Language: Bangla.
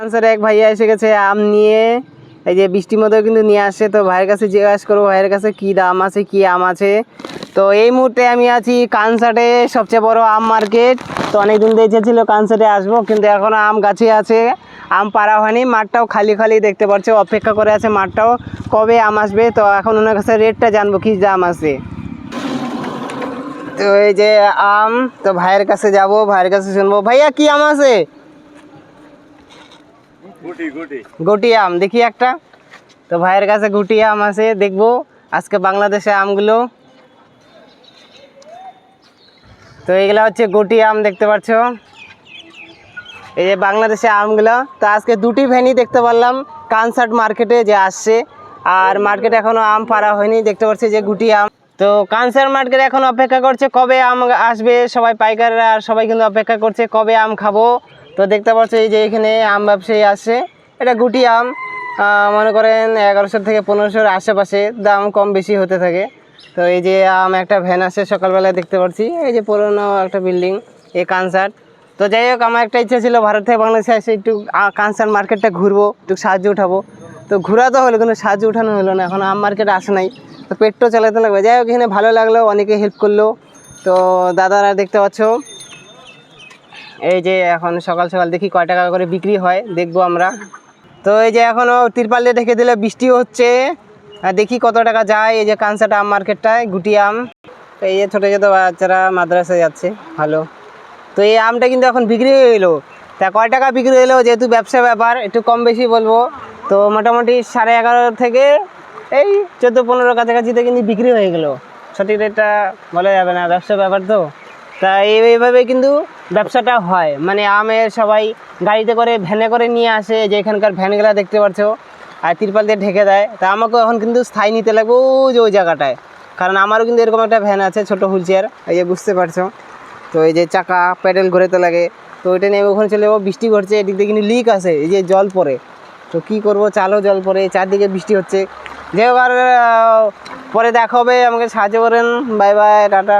ক্যান্সার এক ভাইয়া এসে গেছে, আম নিয়ে, এই যে বৃষ্টির মধ্যেও কিন্তু নিয়ে আসছে তো ভাইয়ের কাছে জিজ্ঞাসা করব, ভাইয়ের কাছে কি দাম আছে, কি আম আছে? তো এই মুহূর্তে আমি আছি কানসাটে সবচেয়ে বড় আম মার্কেট। তো অনেক দিন দেখে ছিল কানসাটে আসব, কিন্তু এখনও আম গাছে আছে। আম পাড়া হয়নি, মাঠটাও খালি খালি দেখতে পাচ্ছ, অপেক্ষা করে আছে মাঠটাও। কবে আম আসবে? তো এখন ওনার কাছে রেটটা জানব, কি দাম আছে। তো এই যে আম, তো ভাইয়ের কাছে যাব, ভাইয়ের কাছে শুনব, ভাইয়া কি আম আছে? গুটি আম, দেখি একটা। তো ভাইয়ের কাছে গুটি আম আছে, দেখব। আজকে বাংলাদেশে আমগুলো। তো এগুলা হচ্ছে গুটি আম, দেখতে পাচ্ছ? এই যে বাংলাদেশে আমগুলো। তো আজকে দুটি ভ্যানই দেখতে পারলাম কানসার্ট মার্কেটে যে আসছে। আর মার্কেটে এখনও আম পাড়া হয়নি, দেখতে পাচ্ছি যে গুটি আম। তো কানসার মার্কেট এখন অপেক্ষা করছে কবে আম আসবে, সবাই পাইকাররা আর সবাই কিন্তু অপেক্ষা করছে কবে আম খাব। তো দেখতে পাচ্ছ এই যে এখানে আম ব্যবসায়ী আসছে এটা গুটি আম মনে করেন এগারোশো থেকে পনেরোশোর আশেপাশে দাম কম বেশি হতে থাকে। তো এই যে আম একটা ভ্যান আসে সকালবেলায় দেখতে পাচ্ছি। এই যে পুরোনো একটা বিল্ডিং এই কানসার্ট তো যাই হোক, আমার একটা ইচ্ছা ছিল ভারত থেকে বাংলাদেশে এসে একটু কানসার্ট মার্কেটটা ঘুরবো, একটু সাহায্য উঠাবো। তো ঘোরা তো হলো, কিন্তু সাহায্য উঠানো হলো না। এখন আম মার্কেট আসে নাই। তো পেটটা চালাতে লাগবে। যাই হোক, এখানে ভালো লাগল, অনেকে হেল্প করল। তো দাদারা দেখতে পাচ্ছ এই যে এখন সকাল সকাল দেখি কয় টাকা করে বিক্রি হয়, দেখব আমরা। তো এই যে এখনও তিরপাল ঢেকে দিলে বৃষ্টি হচ্ছে। দেখি কত টাকা যায়, এই যে কানসাট আম মার্কেটটায়, গুটি আম। তো এই যে ছোটো ছোটো বাচ্চারা মাদ্রাসায় যাচ্ছে, ভালো। তো এই আমটা কিন্তু এখন বিক্রি হয়ে গেলো তা কয় টাকা বিক্রি হলো, যেহেতু ব্যবসা ব্যাপার, একটু কম বেশি বলব। তো মোটামুটি সাড়ে এগারো থেকে এই চোদ্দ পনেরো কাছাকাছিতে কিন্তু বিক্রি হয়ে গেলো। সঠিক রেটটা বলা যাবে না, ব্যবসা ব্যাপার তো। তা এই- এইভাবে কিন্তু ব্যবসাটা হয়। মানে আমের সবাই গাড়িতে করে, ভ্যানে করে নিয়ে আসে যে এখানকার ভ্যানগুলো দেখতে পাচ্ছ, আর তিরপাল দিয়ে ঢেকে দেয়। তা আমাকেও এখন কিন্তু স্থায়ী নিতে লাগবে ওই যে ওই জায়গাটায়। কারণ আমারও কিন্তু এরকম একটা ভ্যান আছে, ছোটো হুইল চেয়ার, এই যে বুঝতে পারছ। তো এই যে চাকা, প্যাডেল ঘোরাতে লাগে। তো ওইটা নিয়ে ওখানে চলে যাব, বৃষ্টি ঘটছে এদিক দিয়ে কিন্তু লিক আছে, এই যে জল পড়ে। তো কী করব, চালও জল পড়ে, চারদিকে বৃষ্টি হচ্ছে। যে পরে দেখা হবে, আমাকে সাহায্য করেন। Bye bye, tata.